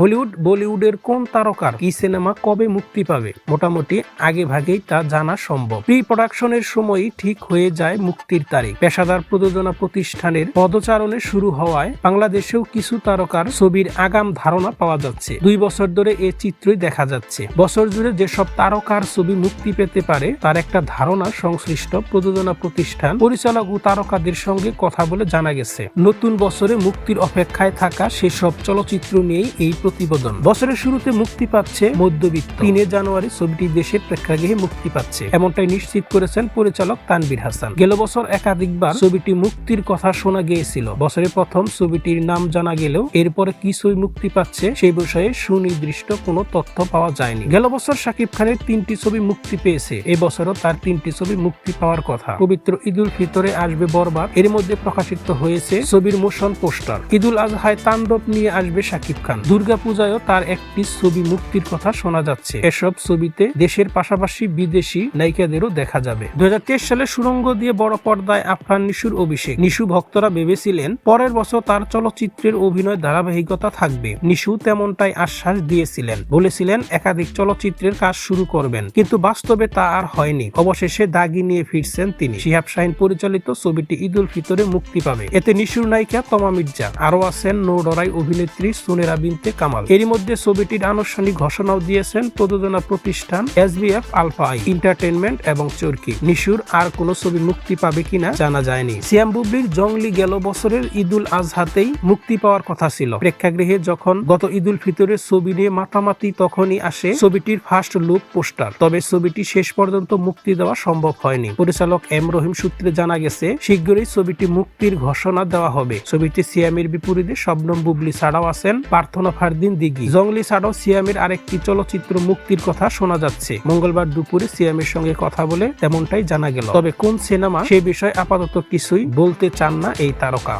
Hollywood, বলিউডের কোন তারকার কি সিনেমা কবে মুক্তি পাবে? মোটামুটি আগে ভাগেই তা জানা সম্ভব। প্রি প্রোডাকশনের সময়ই ঠিক হয়ে যায় মুক্তির তারিখ। পেশাদার প্রযোজনা প্রতিষ্ঠানের পদচারণে শুরু হওয়ায় বাংলাদেশেও কিছু তারকার ছবির আগাম ধারণা পাওয়া যাচ্ছে। দুই বছর ধরে এ চিত্রই দেখা যাচ্ছে। বছর জুড়ে যেসব তারকার ছবি মুক্তি পেতে পারে, তার একটা ধারণা সংশ্লিষ্ট প্রযোজনা প্রতিষ্ঠান, পরিচালক ও তারকাদের সঙ্গে কথা বলে জানা গেছে। নতুন বছরে মুক্তির অপেক্ষায় থাকা সেসব চলচ্চিত্র নিয়েই এই প্রতিবেদন। বছরের শুরুতে মুক্তি পাচ্ছে মধ্যবিত্ত। তিনে জানুয়ারি ছবিটি দেশের প্রেক্ষাগৃহে মুক্তি পাচ্ছে। এমনটাই নিশ্চিত করেছেন পরিচালক তানবির হাসান। গেল বছর একাধিকবার ছবিটি মুক্তির কথা শোনা গিয়েছিল। বছরের প্রথম ছবিটির নাম জানা গেলেও এরপরে কি ছবি মুক্তি পাচ্ছে সেই বিষয়ে সুনির্দিষ্ট কোনো তথ্য পাওয়া যায়নি। গেল বছর শাকিব খানের তিনটি ছবি মুক্তি পেয়েছে। এবছরও তার তিনটি ছবি মুক্তি পাওয়ার কথা। পবিত্র ঈদুল ফিতরে আসবে বরবাদ। এর মধ্যে প্রকাশিত হয়েছে ছবির মোশন পোস্টার। ঈদুল আজহায় তাণ্ডব নিয়ে আসবে শাকিব খান। দুর্গা পূজায়ও তার একটি ছবি মুক্তির কথা শোনা যাচ্ছে। এসব ছবিতে দেশের পাশাপাশি বিদেশি নায়িকাদেরও দেখা যাবে। দু সালে সুরঙ্গ দিয়ে বড় পর্দায় আফরান নিশুর অভিষেক। নিশু ভক্তরা ভেবেছিলেন পরের বছর তার চলচ্চিত্রের অভিনয় ধারাবাহিকতা থাকবে। নিশু তেমনটাই আশ্বাস দিয়েছিলেন। বলেছিলেন, একাধিক চলচ্চিত্রের কাজ শুরু করবেন। কিন্তু বাস্তবে তা আর হয়নি। অবশেষে দাগি নিয়ে ফিরছেন তিনি। শিহাব শাহিন পরিচালিত ছবিটি ঈদুল ফিতরে মুক্তি পাবে। এতে নিশুর নায়িকা তমা মির্জা আরও আছেন নৌডরাই অভিনেত্রী সুনেরা বিনতে কামাল এরই মধ্যে ছবিটির আনুষ্ঠানিক ঘোষণাও দিয়েছেন প্রযোজনা প্রতিষ্ঠান এসবিএফ আলফা আই এন্টারটেনমেন্ট এবং চরকি। নিশুর আর কোনো ছবি মুক্তি পাবে কিনা জানা যায়নি। সিয়াম বুবলির জংলি গেল বছরের ঈদুল আজহাতেই মুক্তি পাওয়ার কথা ছিল। প্রেক্ষাগৃহে যখন গত ঈদুল ফিতরের ছবি নিয়ে মাতামাতি তখনই আসে ছবিটির ফার্স্ট লুক পোস্টার তবে ছবিটি শেষ পর্যন্ত মুক্তি দেওয়া সম্ভব হয়নি। পরিচালক এম রহিম সূত্রে জানা গেছে, শীঘ্রই ছবিটি মুক্তির ঘোষণা দেওয়া হবে। ছবিটি সিয়ামের বিপরীতে শবনম বুবলি ছাড়াও আছেন প্রার্থনা ফারদিন দিঘি। জংলি ছাড়াও সিয়ামের আরেকটি চলচ্চিত্র মুক্তির কথা শোনা যাচ্ছে। মঙ্গলবার দুপুরে সিয়ামের সঙ্গে কথা বলে তেমনটাই জানা গেল। তবে কোন সিনেমা সে বিষয়ে আপাতত কিছুই বলতে চান না এই তারকা।